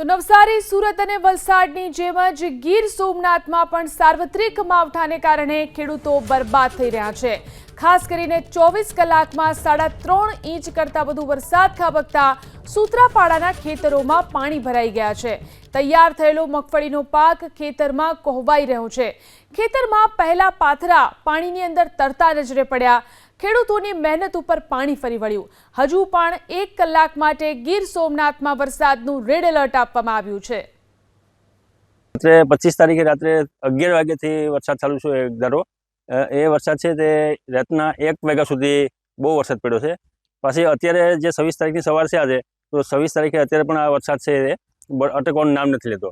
તો નવસારી, સુરત અને વલસાડની જેમ જ ગીર સોમનાથમાં પણ સાર્વત્રિક માવઠાને કારણે ખેડૂતો બરબાદ થઈ રહ્યા છે. ખાસ કરીને ચોવીસ કલાકમાં સાડા ત્રણ ઇંચ કરતાં વધુ વરસાદ ખાબકતા સૂત્રાપાડાના ખેતરોમાં પાણી ભરાઈ ગયા છે. તૈયાર થયેલો મગફળીનો પાક ખેતરમાં કોહવાઈ રહ્યો છે. ખેતરમાં પહેલા પાથરા પાણીની અંદર તરતા નજરે પડ્યા. ખેડૂતોની મહેનત ઉપર પાણી ફરી વળ્યું. હજુ પણ એક કલાક માટે ગીર સોમનાથમાં વરસાદનું રેડ એલર્ટ આપવામાં આવ્યું છે. રાત્રે પચીસ તારીખે રાત્રે અગિયાર વાગ્યાથી વરસાદ ચાલુ છે એક ધારો. એ વરસાદ છે તે રાતના એક વાગ્યા સુધી બહુ વરસાદ પડ્યો છે. પછી અત્યારે જે છવ્વીસ તારીખની સવાર છે આજે, તો છવ્વીસ તારીખે અત્યારે પણ આ વરસાદ છે એ અટકવાનું નામ નથી લેતો.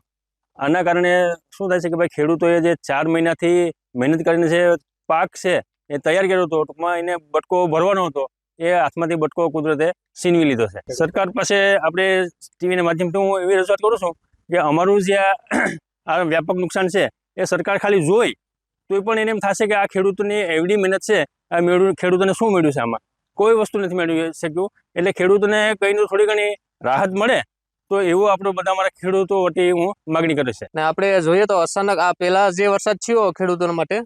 આના કારણે શું થાય છે કે ભાઈ ખેડૂતોએ જે ચાર મહિનાથી મહેનત કરીને જે પાક છે એ તૈયાર કર્યો હતો. ટૂંકમાં એને બટકો ભરવાનો હતો. એ હાથમાંથી બટકો કુદરતે છીનવી લીધો છે. સરકાર પાસે આપણે ટીવીના માધ્યમથી હું એવી રજૂઆત કરું છું કે અમારું જે આ વ્યાપક નુકસાન છે એ સરકાર ખાલી જોઈ તો પણ એને એમ થશે કે આ ખેડૂતોની એવડી મહેનત છે આ મેળવ્યું ખેડૂતોને શું મળ્યું છે આમાં? કોઈ વસ્તુ નથી મેળવી શક્યું. એટલે ખેડૂતોને કંઈ થોડી ઘણી રાહત મળે તો એવું આપણું બધા મારા ખેડૂતો વટી હું માગણી કરે છે. ને આપણે જોઈએ તો અચાનક આ પહેલા જે વરસાદ થયો ખેડૂતો માટે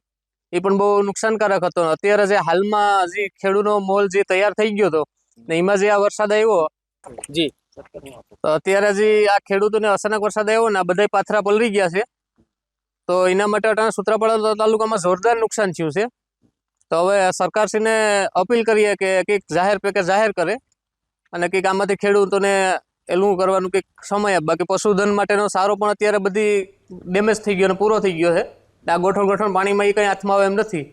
એ પણ બહુ નુકસાનકારક હતો. અત્યારે જે હાલમાં જે ખેડૂતનો મોલ જે તૈયાર થઈ ગયો હતો ને એમાં જે આ વરસાદ આવ્યો જી. તો અત્યારે જે આ ખેડૂતોને અચાનક વરસાદ આવ્યો ને આ બધા પાથરા પલળી ગયા છે તો એના માટે અટાણા સૂત્રાપાડા તાલુકામાં જોરદાર નુકસાન થયું છે. તો હવે સરકારશ્રીને અપીલ કરીએ કે કંઈક જાહેર પેકેજ જાહેર કરે અને કંઈક આમાંથી ખેડૂતોને એલું કરવાનું કંઈક સમય આપ. બાકી પશુધન માટેનો સારો પણ અત્યારે બધી ડેમેજ થઈ ગયો અને પૂરો થઈ ગયો છે. આ ગોઠણ ગોઠણ પાણીમાં એ કંઈ હાથમાં આવે એમ નથી.